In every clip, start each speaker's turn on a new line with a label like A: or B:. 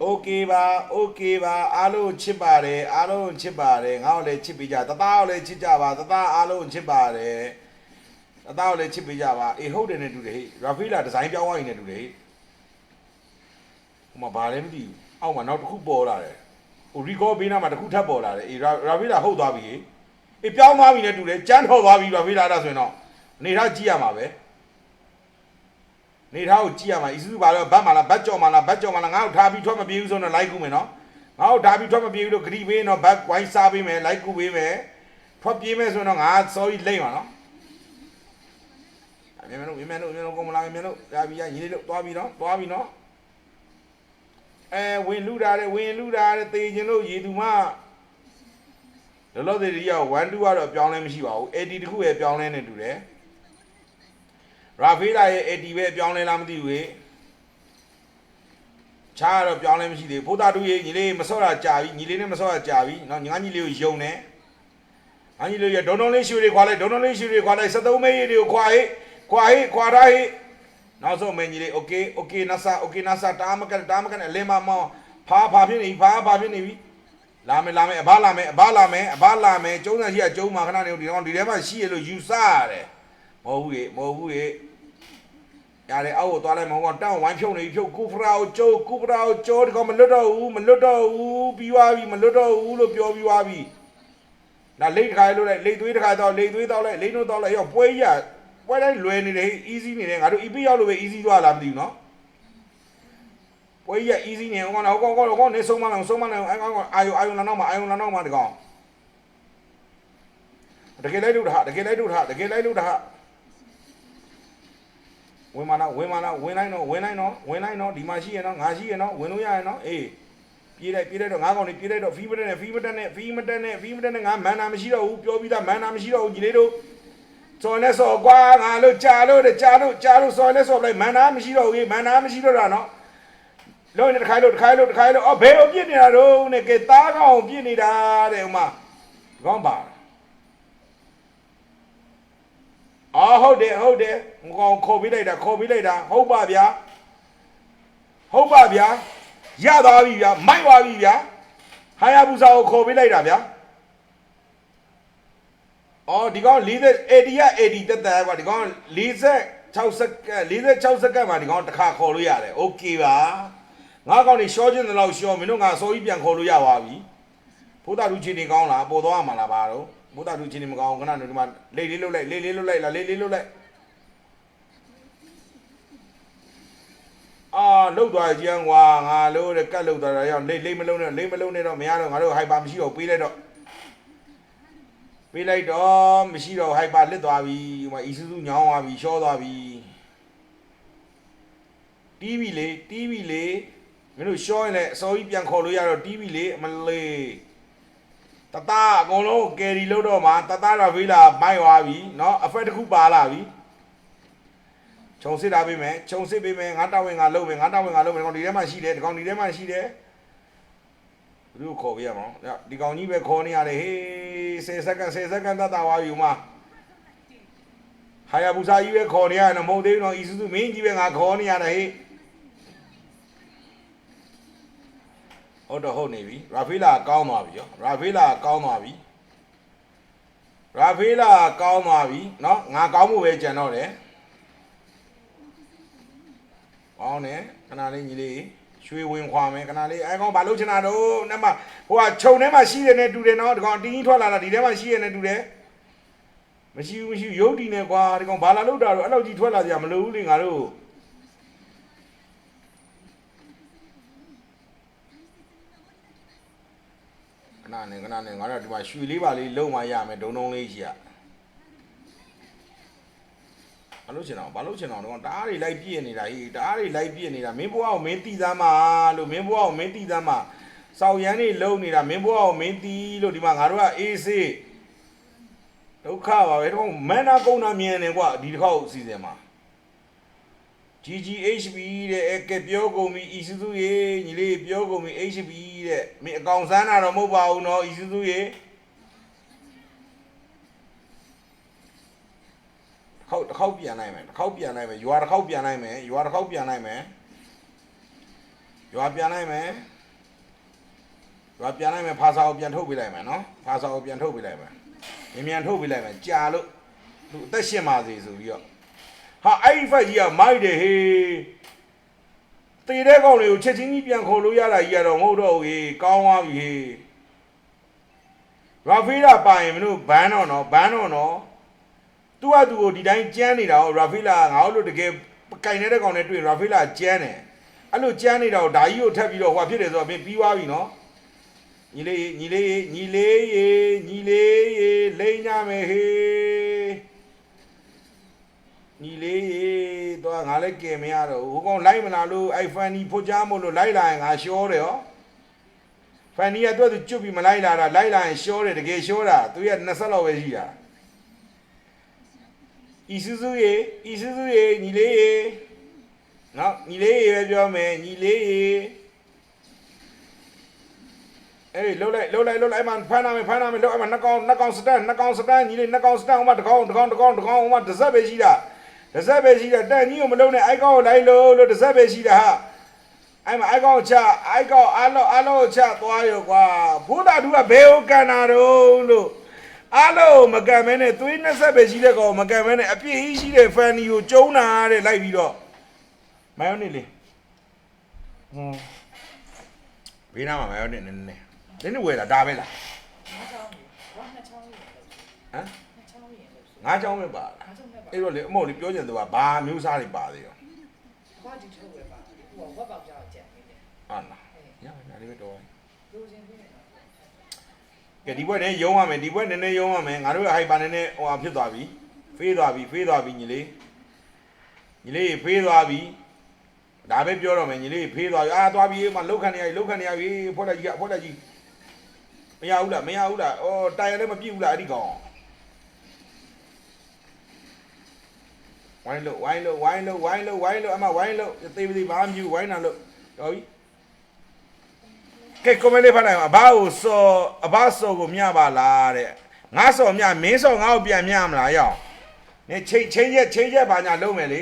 A: โอเคပါโอเคပါအားလုံးချစ်ပါတယ်အားလုံးချစ်ပါတယ်ငါ့ကိုလည်းချစ်ပေးကြတသားကိုလည်းချစ်ကြပါတသားအားလုံးချစ်ပါတယ်တသားကိုလည်းချစ်ပေးကြပါအေးဟုတ်တယ်နဲ့တူတယ်ဟေ့ရာဖီလာဒီဇိုင်းပြောင်းသွားရင်နဲ့တူတယ်ဟေ့ဟိုမှာဘာလဲမသိဘူးအောက်မှာနောက်တစ်ခုပေါ်လာတယ်ဟိုရီကောဘေးနားမှာတစ်ခုထပ်ပေါ်လာတယ်အေးရာဖီလာဟုတ်သွားပြီဟေ့အေးပြောင်းသွားပြီနဲ့တူတယ်ကြမ်းထော်သွားပြီရာဖီလာအဲ့ဒါဆိုရင်တော့အနေထားကြည့်ရမှာပဲ နေထားကိုကြည့်ရမှာအီစုစုပါတော့ဘတ်မလားဘတ်ကြော်မလားဘတ်ကြော်မလားငါ့ကိုထားပြီးထွက်မပြေးဘူးဆိုတော့လိုက်ကူမယ်နော်ငါ့ကိုထားပြီးထွက်မပြေးဘူးလို့ဂရီပေးတော့ဘတ်ဝိုင်းစားပေးမယ်လိုက်ကူပေးမယ်ထွက်ပြေးမယ်ဆိုတော့ငါ sorry လိမ့်ပါနော်အမြန်လို့အမြန်လို့အမြန်လို့ကောမလာအမြန်လို့ရာပြီးရညီလေးလို့သွားပြီးနော်သွားပြီးနော်အဲဝင်လူတာတဲ့ဝင်လူတာတဲ့တေချင်လို့ရေသူမလောလောဆယ်ဒီရောက်1 2ကတော့ပြောင်းလဲမရှိပါဘူး AD တခုရဲ့ပြောင်းလဲနေတူတယ် ရာဖေးလာရဲ့ AD ပဲပြောင်းလဲလားမသိဘူးလေချားတော့ပြောင်းလဲမရှိသေးဘူးဖိုးသားတူရဲ့ညီလေးမစော့တာကြာပြီညီလေးနဲ့မစော့တာကြာပြီเนาะညီငါညီလေးကိုယုံတယ်ငါညီလေးရဒုံဒုံလေးရှူတွေခွာလိုက်ဒုံဒုံလေးရှူတွေခွာလိုက်73မေးတွေကိုခွာဟိခွာဟိခွာထားဟိနောက်ဆုံးမင်းညီလေးโอเคโอเคနာဆာโอเคနာဆာတာမကန်တာမကန်အလင်းမမောင်းဖားဖားဖြစ်နေပြီဖားဖားဖြစ်နေပြီလာမယ်လာမယ်အဘလာမယ်အဘလာမယ်အဘလာမယ်ကျုံးစံရှိကကျုံးမှာခဏနေဒီကောင်ဒီထဲမှာရှိရလို့ယူဆရတယ်မဟုတ်ဘူးရေမဟုတ်ဘူးရေ ရတယ်အောက်ကိုသွားလိုက်မဟုတ်တော့တောင်းဝိုင်းဖြုတ်နေပြီဖြုတ်ကူဖရာကိုကျိုးကူဖရာကိုကျိုးဒီကောင်မလွတ်တော့ဘူးမလွတ်တော့ဘူးပြီးသွားပြီမလွတ်တော့ဘူးလို့ပြောပြီးသွားပြီဒါလိတ်တစ်ခါလို့လိုက်လိတ်သွေးတစ်ခါတော့လိတ်သွေးတော့လိုက်လိတ်နှုတ်တော့လိုက်ရောပွဲရပွဲတိုင်းလွယ်နေတယ် easy နေတယ်ငါတို့ EP ရောက်လို့ပဲ easy သွားလားမသိဘူးနော်ပွဲရ easy နေဟောကောင်ဟောကောင်ဟောကောင်နေဆုံးမလားဆုံးမလားအဲကောင်အာယုအာယုလာနောက်မှာအာယုလာနောက်မှာဒီကောင်တကယ်လိုက်လို့တာတကယ်လိုက်လို့တာတကယ်လိုက်လို့တာ ဝင်မလားဝင်မလားဝင်လိုက်တော့ဝင်လိုက်တော့ဝင်လိုက်တော့ဒီမှာရှိရနော်ငါရှိရနော်ဝင်လို့ရရနော်အေးပြေးလိုက်ပြေးလိုက်တော့ငါကောင်နေပြေးလိုက်တော့ဖီးမတက်နဲ့ဖီးမတက်နဲ့ဖီးမတက်နဲ့ဖီးမတက်နဲ့ငါမန်နာမရှိတော့ဘူးပြောပြီးသားမန်နာမရှိတော့ဘူးညီလေးတို့စော်နဲ့စော်ကွာငါလို့ကြာလို့တဲ့ကြာလို့ကြာလို့စော်နဲ့စော်လိုက်မန်နာမရှိတော့ဘူးမန်နာမရှိတော့တာနော်လုံးနေတခိုင်းလို့တခိုင်းလို့တခိုင်းလို့အော်ဘယ်ကိုပြစ်နေတာတော့နဲ့ကဲသားကောင်ပြစ်နေတာတဲ့ဥမာကောင်းပါ အော်ဟုတ်တယ်ဟုတ်တယ်ငကောင်ခေါ်ပေးလိုက်တာခေါ်ပေးလိုက်တာဟုတ်ပါဗျာဟုတ်ပါဗျာရသွားပြီဗျာမိုက်သွားပြီဗျာဟာယာဘူစာကိုခေါ်ပေးလိုက်တာဗျာအော်ဒီကောင်40 AD က AD တက်တက်ကွာဒီကောင်46စက္ကန့်46စက္ကန့်မှာဒီကောင်တစ်ခါခေါ်လို့ရတယ်โอเคပါငါကောင်နေရှော့ချင်းတဲ့လောက်ရှော့မင်းတို့ငါအစိုးကြီးပြန်ခေါ်လို့ရပါပြီဖိုးတာလူချင်းနေကောင်းလားပေါ်သွားမှာလားပါတော့ ဘုဒ္ဓလူချင်းနေမကောင်းခဏနေဒီမှာလိတ်လေးလုတ်လိုက်လိတ်လေးလုတ်လိုက်လားလိတ်လေးလုတ်လိုက်အာလုတ်သွားကြံကွာငါလို့တဲ့ကတ်လုတ်သွားတာရောက်လိတ်လိတ်မလုံးနဲ့လိတ်မလုံးနဲ့တော့မရတော့ငါတို့ဟိုက်ပါမရှိတော့ပေးလိုက်တော့ပေးလိုက်တော့မရှိတော့ဟိုက်ပါလစ်သွားပြီဟိုမှာအီဆူဆူညောင်းသွားပြီရှော့သွားပြီတီးပြီလေတီးပြီလေမင်းတို့ရှော့ရင်လည်းအစောကြီးပြန်ခေါ်လို့ရတော့တီးပြီလေအမလေး တသားအကုန်လုံးကယ်ရီလို့တော့မှာတသားတော့ဖေးလာမိုက်သွားပြီเนาะအဖက်တစ်ခုပါလာပြီခြုံစစ်တာပေးမယ်ခြုံစစ်ပေးမယ်ငါတောင်းဝင်ငါလုံးမယ်ငါတောင်းဝင်ငါလုံးမယ်ဒီကောင်ဒီထဲမှာရှိတယ်ဒီကောင်ဒီထဲမှာရှိတယ်ဘယ်လိုခေါ်ပြရမလဲဒီကောင်ကြီးပဲခေါ်နေရတယ်ဟေး10စက္ကန့်10စက္ကန့်တတ်တာသွားပြီဥမာဟာယာဘူစာကြီးပဲခေါ်နေရတယ်မဟုတ်သေးဘူးနော်အီဆူဆူမင်းကြီးပဲငါခေါ်နေရတယ်ဟေး ဟုတ်တော့ဟုတ်နေပြီရာဖေးလာကောင်းသွားပြီရောရာဖေးလာကောင်းသွားပြီရာဖေးလာကောင်းသွားပြီเนาะငါကောင်းမှုပဲကြံတော့တယ်ကောင်းတယ်ခဏလေးညီလေးရွှေဝင်ခွာမယ်ခဏလေးအဲကောင်ဘာလို့ချင်တာတော့နမဟိုကခြုံထဲမှာရှိတယ်နဲ့တူတယ်เนาะဒီကောင်တင်းကြီးထွက်လာတာဒီထဲမှာရှိရနဲ့တူတယ်မရှိဘူးမရှိဘူးရုပ်တည်နေကွာဒီကောင်ဘာလာလို့တာတော့အဲ့လောက်ကြီးထွက်လာကြမလို့ဘူးလေငါတို့ ဏနဲ့ခဏနဲ့ငါတို့ဒီမှာရွှေလေးပါလေးလုံးမရမယ်ဒုံဒုံလေးကြီးอ่ะဘာလို့ချင်တော့ဘာလို့ချင်တော့တော့တအားတွေလိုက်ပြည့်နေတာဟေးတအားတွေလိုက်ပြည့်နေတာမင်းဘွားကိုမင်းတီးသမ်းမှာလို့မင်းဘွားကိုမင်းတီးသမ်းမှာစောက်ရမ်းတွေလုံးနေတာမင်းဘွားကိုမင်းတီးလို့ဒီမှာငါတို့ကအေးစေးဒုက္ခပါပဲတော့မန္နာကုန်းနာမြင်နေကွာဒီတစ်ခေါက်အစီအစဉ်မှာ GGHB တဲ့အဲကပြောကုန်ပြီ Isuzu ရေညီလေးပြောကုန်ပြီ HB တဲ့မင်းအကောင်စမ်းတာတော့မဟုတ်ပါဘူးနော် Isuzu ရေခေါက်တစ်ခေါက်ပြန်နိုင်မယ်တစ်ခေါက်ပြန်နိုင်မယ်ရွာတစ်ခေါက်ပြန်နိုင်မယ်ရွာတစ်ခေါက်ပြန်နိုင်မယ်ရွာပြန်နိုင်မယ်ရွာပြန်နိုင်မယ်ဖာစာကိုပြန်ထုတ်ပေးလိုက်မယ်နော်ဖာစာကိုပြန်ထုတ်ပေးလိုက်မယ်မြန်မြန်ထုတ်ပေးလိုက်မယ်ကြာလို့သူအသက်ရှင်ပါစေဆိုပြီးတော့ ဟာအဲ့ဒီဖက်ကြီးကမိုက်တယ်ဟေးတေတဲ့ကောင်လေးကိုချက်ချင်းကြီးပြန်ခေါ်လို့ရတာကြီးကတော့မဟုတ်တော့ဘူးဟေးကောင်းသွားပြီဟေးရာဖီလာပါရင်မင်းတို့ဘန်းတော့နော်ဘန်းတော့နော်သူကသူကိုဒီတိုင်းကြမ်းနေတာဟောရာဖီလာငါတို့တကယ်ကင်နေတဲ့ကောင်နဲ့တွေ့ရာဖီလာကြမ်းတယ်အဲ့လိုကြမ်းနေတာကိုဓာကြီးကိုထပ်ပြီးတော့ဟိုဖြစ်တယ်ဆိုတော့ပြီးပြီးသွားပြီနော်ညီလေးညီလေးညီလေးရေညီလေးရေလိမ့်ညမယ်ဟေး ညီလေးရေတော့ငါလည်းကင်မရတော့ဘူးဟိုကောင်လိုက်မလာလို့အဲ့ဖန်နီဖို့ချမို့လို့လိုက်လာရင်ငါရှောတယ်ဟောဖန်နီကတော့သူကျွတ်ပြီးမလိုက်လာတာလိုက်လာရင်ရှောတယ်တကယ်ရှောတာသူရ20လောက်ပဲရှိတာအီဆူဆူရေအီဆူဆူရေညီလေးရေနော်ညီလေးရေပဲပြောမယ်ညီလေးရေအေးလှုပ်လိုက်လှုပ်လိုက်လှုပ်လိုက်အမှဖမ်းနာမယ်ဖမ်းနာမယ်လှုပ်အမှနှစ်ကောင်နှစ်ကောင်စတန်နှစ်ကောင်စတန်ညီလေးနှစ်ကောင်စတန်ဟိုမှာတစ်ကောင်တစ်ကောင်တစ်ကောင်တစ်ကောင်ဟိုမှာတစ်ဆက်ပဲရှိတာ တစ်ဆက်ပဲရှိတာတန်ကြီးကိုမလုံးနဲ့အိုက်ကောင်ကိုလိုက်လို့လို့တစ်ဆက်ပဲရှိတာဟာအဲ့မှာအိုက်ကောင်ကိုချအိုက်ကောင်အားလုံးအားလုံးကိုချသွားရောကွာဘုဒ္ဓတူကဘယ်ကိုကန်တာတော့လို့အားလုံးမကန်မဲနဲ့သွေးနှစ်ဆက်ပဲရှိတဲ့ကောင်မကန်မဲနဲ့အပြည့်ကြီးရှိတဲ့ဖန်နီကိုကျုံးတာတဲ့လိုက်ပြီးတော့မိုင်ယိုနေလေးဟွန်းဘေးနားမှာမိုင်ယိုနေနေနေနည်းနည်းဝယ်လာဒါပဲလား
B: ငါးချောင်းကြီးဘာနှစ်ချောင်းကြီးလဲ
A: ဟမ်
B: နှစ်ချောင်းကြီးလဲ
A: ငါးချောင်းပဲပါလား
B: ငါးချောင်းပဲပါ
A: အဲ့တော့လေအမောလေးပြောချင်သူကဘာမျိုးစားတွေပါသေးရော
B: ဘာဒီထုတ်ပဲပါဟိုဝက်ပေါက်ကြောက်ကြံနေတယ်
A: ဟာလားရပါလားဒီပဲတော့
B: လိုချင်ပြည့်နေတာ
A: ကဲဒီဘက်နဲ့ရုံးရမယ်ဒီဘက်နည်းနည်းရုံးရမယ်ငါတို့ရဲ့ဟိုက်ပါနည်းနည်းဟိုဟာဖြစ်သွားပြီဖေးသွားပြီဖေးသွားပြီညီလေးညီလေးဖေးသွားပြီဒါပဲပြောတော့မယ်ညီလေးဖေးသွားပြီအာသွားပြီမလောက်ခံနေရပြီလောက်ခံနေရပြီဖွက်လိုက်ကြီးကဖွက်လိုက်ကြီးမရဘူးလားမရဘူးလားအော်တိုင်ရလည်းမပြည့်ဘူးလားအဲ့ဒီကောင် ဝိုင်းလို့ဝိုင်းလို့ဝိုင်းလို့ဝိုင်းလို့ဝိုင်းလို့အမဝိုင်းလို့သေပြီဘာမှမပြဘူးဝိုင်းတာလို့တော်ပြီကဲကွန်မန့်လေးဖတ်လိုက်ပါအဘကိုစော်အဘစော်ကိုမျှပါလားတဲ့ငါစော်မျှမင်းစော်ငါ့ကိုပြန်မျှမလားရောက်နေချိန်ချိန်ချက်ချိန်ချက်ဘာညာလုံးမယ်လေ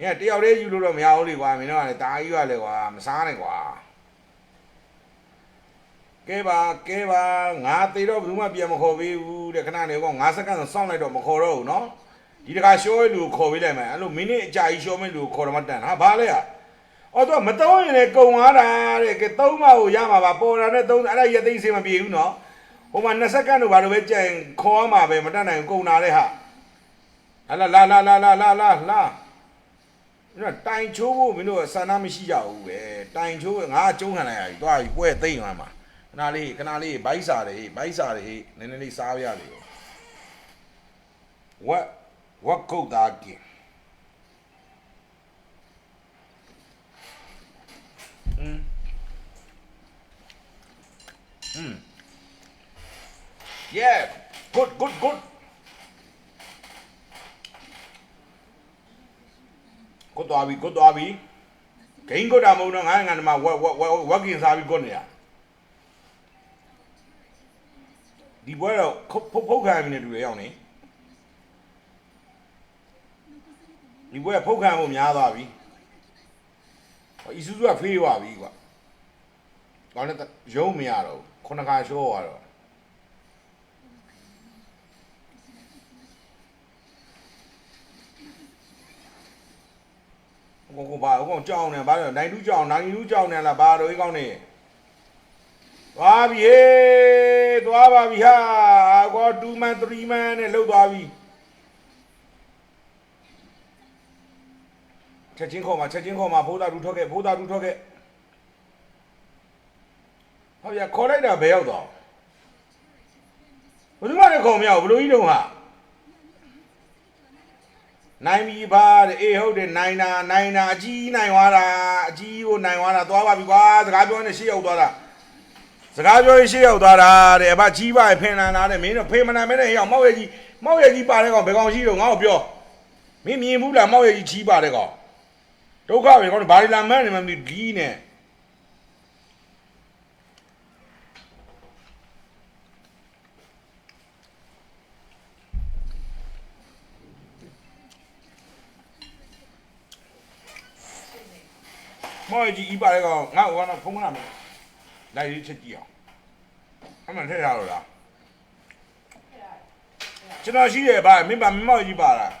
A: ညတယောက်တည်းယူလို့တော့မရဘူးလေကွာမင်းတို့ကလည်းတာကြီးကလည်းကွာမစားနဲ့ကွာကဲပါကဲပါငါသေးတော့ဘယ်သူမှပြန်မခေါ်ပေးဘူးတဲ့ခဏနေကောငါစက္ကန့်စောင့်လိုက်တော့မခေါ်တော့ဘူးနော် ဒီတခါရှောရဲ့လူကိုခေါ်ပေးလိုက်မယ်အဲ့လိုမိနစ်အကြာကြီးရှောမဲ့လူကိုခေါ်တော့မှတန်ဟာဘာလဲอ่ะအော်တော့မတုံးရင်လည်းကုံသွားတာတဲ့ကဲသုံးမကိုရမှာပါပေါ်တာနဲ့သုံးအဲ့ဒါရသိမ်းစေမပြေဘူးနော်ဟိုမှာ20စက္ကန့်တော့ဘာလို့ပဲကြံခေါ်ရမှာပဲမတတ်နိုင်ဘူးကုံတာတဲ့ဟာဟာလာလာလာလာလာလာလာလာနော်တိုင်ချိုးဖို့မင်းတို့ဆန္ဒမရှိကြဘူးပဲတိုင်ချိုးငါကျုံးခံလိုက်ရပြီတွားပြီပွဲသိမ့်သွားမှာခဏလေးခဏလေးဘိုက်စားတယ်ဘိုက်စားတယ်ဟေးနည်းနည်းလေးစားပြရတယ် ဝက်ဝက်ကုတ်သားကင် Mm. Mm. Yeah. Good, good, good. Good သွားပြီ good သွားပြီဂိမ်းကုတ်တာမဟုတ်တော့ငါငါဒီမှာဝက်ဝက်ဝက်ဝက်ကင်စားပြီးကုတ်နေရဒီဘွဲတော့ခုတ်ဖုတ်ဖုတ်ခံနေတူရရောက်နေ ဒီဘွဲဖုတ်ခံဖို့များသွားပြီအီဆူဆူကဖေးသွားပြီကွာ။ကောင်းတဲ့ရုံးမရတော့ဘူးခုနကရှိုးသွားတော့ကိုကိုဘာကိုကြောင်းနေဘာလို့နိုင်တူးကြောင်းနိုင်တူးကြောင်းနေလားဘာတော့ဒီကောင်းနေသွားပြီဟေးသွားပါပြီဟာကော2 man 3 man နဲ့လှုပ်သွားပြီ ချက်ချင်းခေါ်မှာချက်ချင်းခေါ်မှာဘိုးသားတူထွက်ခဲ့ဘိုးသားတူထွက်ခဲ့ဟုတ်ရခေါ်လိုက်တာဘယ်ရောက်တော့ဘယ်သူမှလည်းခေါ်မရဘူးဘလို့ကြီးတုံးဟာနိုင်ပြီပါတဲ့အေးဟုတ်တယ်နိုင်တာနိုင်တာအကြီးနိုင်သွားတာအကြီးကိုနိုင်သွားတာသွားပါပြီကွာစကားပြောနေရှေ့ရောက်သွားတာစကားပြောရင်ရှေ့ရောက်သွားတာတဲ့အဘကြီးပါဖင်လန်လာတဲ့မင်းတို့ဖေမနာမဲနဲ့ရောက်မောက်ရကြီးမောက်ရကြီးပါတဲ့ကောင်ဘယ်ကောင်ရှိတော့ငါ့ကိုပြောမင်းမြင်ဘူးလားမောက်ရကြီးကြီးပါတဲ့ကောင် ဒုက္ခပဲကောင်ဘာလီလာမန်းနေမှမသိဘူးဒီနဲ့မော်ကြီးဤပါလေကောင်ငါ့ကတော့ဖုန်းကလာမယ်လိုက်လေးချက်ကြည့်အောင်အမှန်ထည့်ရတော့လားကျွန်တော်ရှိတယ်ဗျမင်းပါမင်းမော်ကြီးပါလား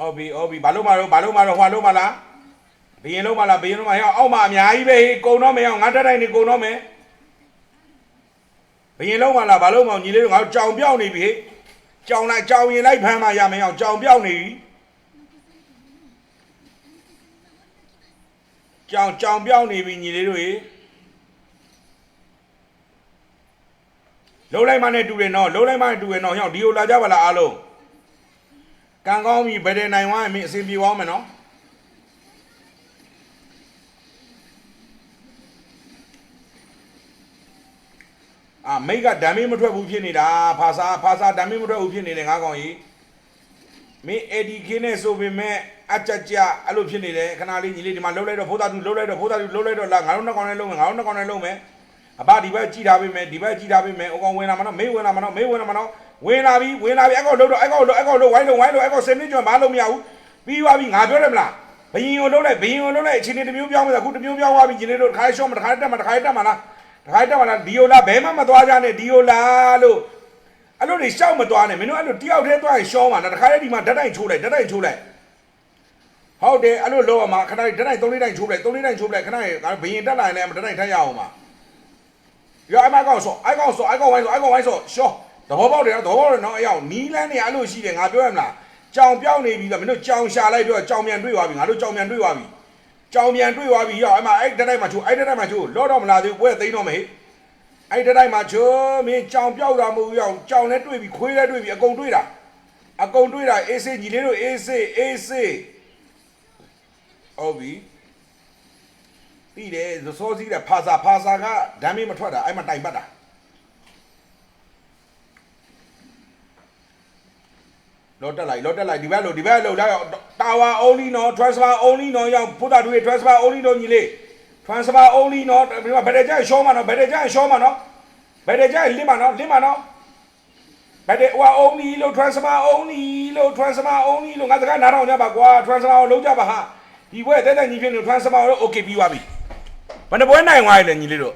A: အော်ဘီအော်ဘီဘာလို့မတော့ဘာလို့မတော့ဟွာလို့မလားဘယင်လုံးမလားဘယင်လုံးမဟဲ့အောက်မှာအများကြီးပဲဟေးကုံတော့မရအောင်ငါတက်တိုင်းနေကုံတော့မယ်ဘယင်လုံးမလားဘာလို့မအောင်ညီလေးတို့ငါတို့ကြောင်ပြောက်နေပြီဟေးကြောင်လိုက်ကြောင်ရင်လိုက်ဖမ်းမှရမယ်အောင်ကြောင်ပြောက်နေပြီကြောင်ကြောင်ပြောက်နေပြီညီလေးတို့ဟေးလုံးလိုက်မှနဲ့တူတယ်နော်လုံးလိုက်မှနဲ့တူတယ်နော်ဟေ့ဒီကိုလာကြပါလားအားလုံး ကံကောင်းပြီဘယ်တဲ့နိုင်ဝိုင်းအမေအစဉ်ပြေသွားမယ်နော်အာမိတ်ကဓာမင်းမထွက်ဘူးဖြစ်နေတာဖာစာဖာစာဓာမင်းမထွက်ဘူးဖြစ်နေတယ်ငါကောင်ကြီးမင်းအေဒီခင်းနဲ့ဆိုပေမဲ့အကြကြအဲ့လိုဖြစ်နေတယ်ခဏလေးညီလေးဒီမှာလှုပ်လိုက်တော့ဖိုးသားသူလှုပ်လိုက်တော့ဖိုးသားသူလှုပ်လိုက်တော့လာငါတို့နှစ်ကောင်နဲ့လှုပ်မယ်ငါတို့နှစ်ကောင်နဲ့လှုပ်မယ်အဘဒီဘက်ကြည်ထားပေးမယ်ဒီဘက်ကြည်ထားပေးမယ်အကောင်ဝင်လာမနော်မေးဝင်လာမနော်မေးဝင်လာမနော် ဝင်လာပြီဝင်လာပြီအကောင်လှုပ်တော့အကောင်လှုပ်အကောင်လှုပ်ဝိုင်းလှုပ်ဝိုင်းလှုပ်အကောင်စင်မြင့်ကျွမ်းမလုပ်မရဘူးပြီးသွားပြီငါပြောတယ်မလားဘယင်ကိုလှုပ်လိုက်ဘယင်ကိုလှုပ်လိုက်အချိန်တစ်မျိုးပြောင်းမယ်အခုတစ်မျိုးပြောင်းသွားပြီညီလေးတို့တစ်ခါရှော့မတစ်ခါတက်မှာတစ်ခါတက်မှာလားတခါတက်မှာလားဒီယိုလာဘဲမှမသွားကြနဲ့ဒီယိုလာလို့အဲ့လိုတွေရှောက်မသွားနဲ့မင်းတို့အဲ့လိုတယောက်တည်းသွားရင်ရှောင်းပါလားတခါတည်းဒီမှာဓာတ်တိုင်ချိုးလိုက်ဓာတ်တိုင်ချိုးလိုက်ဟုတ်တယ်အဲ့လိုလောရမှာခဏဓာတ်တိုင်သုံးလေးတိုင်ချိုးလိုက်သုံးလေးတိုင်ချိုးလိုက်ခဏရေငါဘယင်တက်လာရင်လည်းဓာတ်တိုင်ထက်ရအောင်ပါရောအမကောင်ဆောအိုက်ကောင်ဆောအိုက်ကောင်ဝိုင်းဆောအိုက်ကောင်ဝိုင်းဆောရှော သဘောပေါက်တယ်နော်သဘောပေါက်တယ်နော်အရောက်နီးလန်းနေအဲ့လိုရှိတယ်ငါပြောရမလားကြောင်ပြောင်းနေပြီလားမင်းတို့ကြောင်ရှာလိုက်တော့ကြောင်မြန်တွေ့သွားပြီငါတို့ကြောင်မြန်တွေ့သွားပြီကြောင်မြန်တွေ့သွားပြီရောအမအဲ့ဓာတ်တိုင်မှာချိုးအဲ့ဓာတ်တိုင်မှာချိုးလောတော့မလာသေးဘူးပွဲသိမ်းတော့မယ်ဟဲ့အဲ့တတိုင်းမှာချိုးမင်းကြောင်ပြောက်တာမဟုတ်ဘူးအောင်ကြောင်နဲ့တွေ့ပြီခွေးနဲ့တွေ့ပြီအကုန်တွေ့တာအကုန်တွေ့တာအေးစေးညီလေးတို့အေးစေးအေးစေးဟုတ်ပြီပြီးတယ်ဇစောစီးတဲ့ဖာစာဖာစာကဓာမင်းမထွက်တာအဲ့မှာတိုင်ပတ်တာ လောတက်လိုက်လောတက်လိုက်ဒီဘက်လို့ဒီဘက်လို့လာတာဝါ only နော် transfer only နော်ရောက်ဖုဒ္ဓတူရဲ့ transfer only တော့ညီလေး transfer only နော်ဒီမှာဘယ်တဲ့ကြရှောမှာနော်ဘယ်တဲ့ကြရှောမှာနော်ဘယ်တဲ့ကြလင်းမှာနော်လင်းမှာနော်ဘယ်တဲ့ဟို only လို့ transfer only လို့ transfer only လို့ငါစကားနားထောင်ကြပါကွာ transfer ကိုလုံးကြပါဟာဒီဘွဲတဲ့တဲ့ညီဖြစ်နေ transfer ကို okay ပြီးသွားပြီဘယ်နှပွဲနိုင်သွားရလဲညီလေးတို့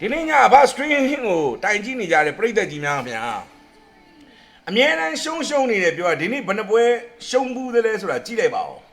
A: ဒီနေ့ညဘာ streaming ကိုတိုင်ကြည့်နေကြတဲ့ပရိသတ်ကြီးများဗျာ အမြဲတမ်းရှုံးရှုံးနေတယ်ပြောတာဒီနေ့ဘယ်နှပွဲရှုံးဘူးသလဲဆိုတာကြည့်လိုက်ပါဦး